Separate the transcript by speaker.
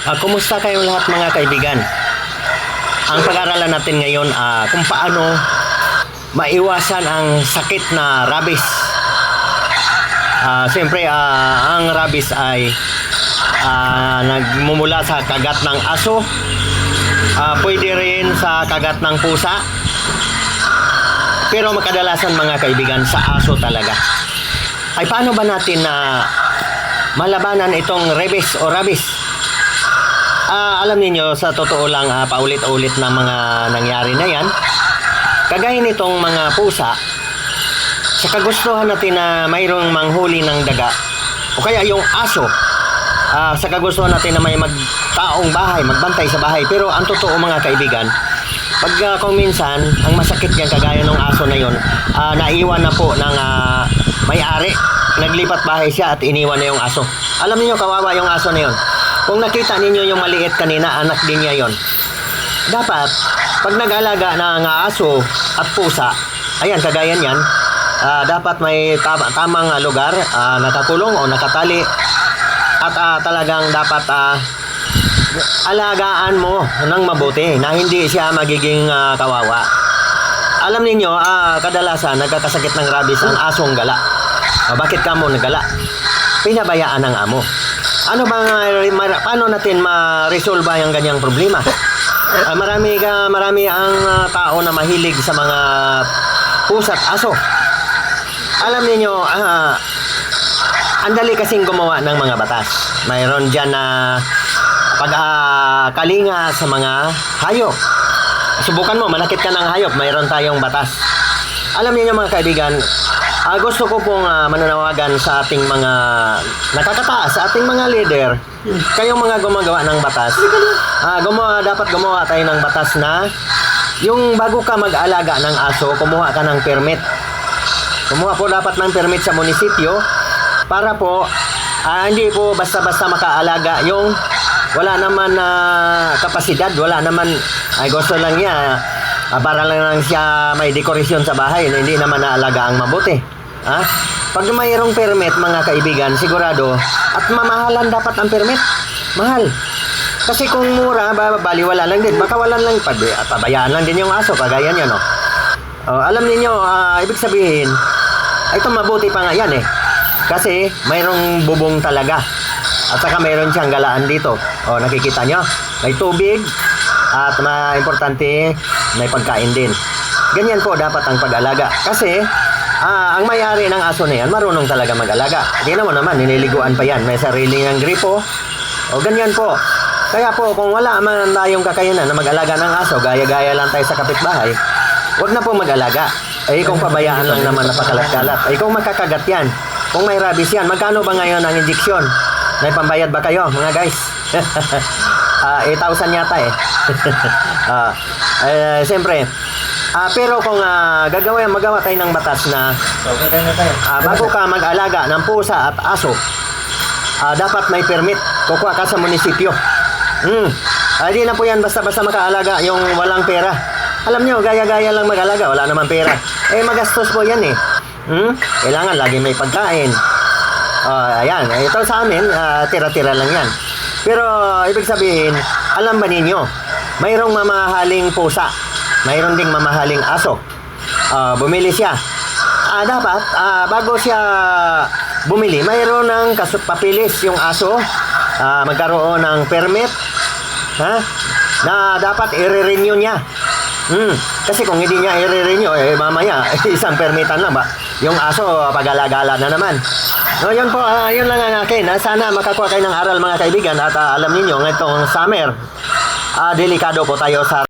Speaker 1: Ah, kumusta kayong lahat mga kaibigan? Ang pag-aralan natin ngayon ah, kung paano maiwasan ang sakit na rabies. Ah, Siyempre, ah, ang rabies ay ah, nagmumula sa kagat ng aso, ah, pwede rin sa kagat ng pusa, pero makadalasan mga kaibigan sa aso talaga. Ay paano ba natin na malabanan itong rabies o rabies? Ah, alam niyo sa totoo lang ah, paulit-ulit na mga nangyari na 'yan. Kagaya nitong mga pusa, sa kagustuhan natin na mayroong manghuli ng daga o kaya yung aso ah, sa kagustuhan natin na may magtaong bahay, magbantay sa bahay. Pero ang totoo mga kaibigan, pag ah, kung minsan, ang masakit yan kagaya ng aso na yon, ah, naiwan na po ng ah, may-ari. Naglipat bahay siya at iniwan na yung aso. Alam niyo kawawa yung aso na yon. Kung nakita ninyo yung maliit kanina, anak din niya yon. Dapat, pag nag-alaga ng aso at pusa, ayan, kagaya niyan, ah, dapat may tama, tamang ah, lugar, ah, nakakulong o nakatali, at ah, talagang dapat ah, alagaan mo ng mabuti na hindi siya magiging ah, kawawa. Alam ninyo, ah, kadalasan nagkakasakit ng rabies ang asong gala. Ah, bakit ka mo nagala? Pinabayaan ng amo. Ano bang mar- paano natin ma-resolve yung ganyang problema? Ah, marami ka marami ang ah, tao na mahilig sa mga pusa at aso. Alam niyo, ah, ang dali kasing gumawa ng mga batas. Mayroon diyan na pag-kalinga sa mga hayop. Subukan mo, malakit ka ng hayop, mayroon tayong batas. Alam niyo mga kaibigan, ah, gusto ko pong ah, mananawagan sa ating mga nakakataas, sa ating mga leader, kayong mga gumagawa ng batas. Ah, gumawa, dapat gumawa tayo ng batas na yung bago ka mag-alaga ng aso, kumuha ka ng permit. Kumuha po dapat ng permit sa munisipyo para po ah, hindi po basta-basta makaalaga yung wala naman na kapasidad, wala naman ay gusto lang niya ah, para lang lang siya may dekorasyon sa bahay na hindi naman naalaga ang mabuti. Ha? Pag mayroong permit mga kaibigan, sigurado at mamahalan dapat ang permit. Mahal. Kasi kung mura, ba- baliwala lang din. Baka wala lang, at pabayaan lang din yung aso, kagaya niya, no? Oh, alam niyo, ah, ibig sabihin, ito mabuti pa nga yan eh. Kasi mayroong bubong talaga. At saka mayroon siyang galaan dito. O, nakikita nyo? May tubig. At ma importante, may pagkain din. Ganyan po dapat ang pag-alaga. Kasi, ah, ang may-ari ng aso na yan, marunong talaga mag-alaga. Tingnan mo naman, nililiguan pa yan. May sarili ng gripo. O, ganyan po. Kaya po, kung wala man tayong kakayanan na mag-alaga ng aso, gaya-gaya lang tayo sa kapitbahay, Huwag na po mag-alaga. Eh kung pabayaan lang naman napakalat-kalat. Eh kung makakagat yan. Kung may rabies yan. Magkano ba ngayon ang injeksyon? May pambayad ba kayo mga guys? Ah, 8,000 yata eh. Ah, eh, siyempre. Ah, pero kung ah, gagawin, magawa tayo ng batas na ah, bago ka mag-alaga ng pusa at aso, ah, dapat may permit. Kukuha ka sa munisipyo. Hmm. Ah, di na po yan basta-basta makaalaga yung walang pera. Alam nyo, gaya-gaya lang mag-alaga, wala naman pera. Eh, magastos po yan eh. Hmm? Kailangan lagi may pagkain. Ah, ayan, ito sa amin, ah, tira-tira lang yan. Pero, ibig sabihin, alam ba ninyo, mayroong mamahaling pusa, mayroon ding mamahaling aso. Ah, bumili siya. Ah, dapat, ah, bago siya bumili, mayroon ng papilis yung aso, ah, magkaroon ng permit, ha? Na dapat i-renew niya. Hmm, kasi kung hindi niya i-renew, eh mamaya, isang permitan lang ba? Yung aso, pag-alagala na naman. No, yun po, ah, yun lang ang akin. Sana makakuha kayo ng aral mga kaibigan at ah, alam niyo ngayong summer, ah, delikado po tayo sa